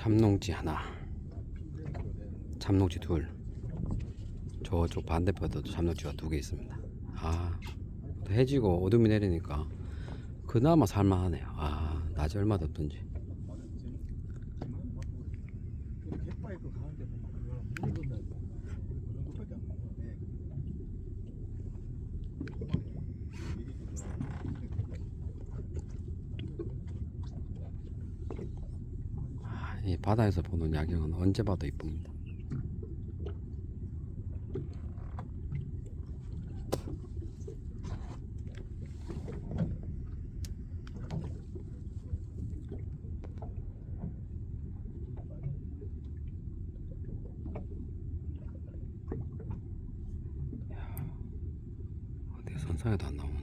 참농지 하나. 참농지 둘. 저쪽 반대편에도 참농지가 두 개 있습니다. 아 해지고 어둠이 내리니까 그나마 살만하네요. 아 낮에 얼마 덥던지 갯바위크 가는데 보면 그거랑 물이 건너야 돼. 그 정도밖에 안 나와. 아, 이 바다에서 보는 야경은 언제 봐도 이쁩니다. 어디 선상에도 안 나오네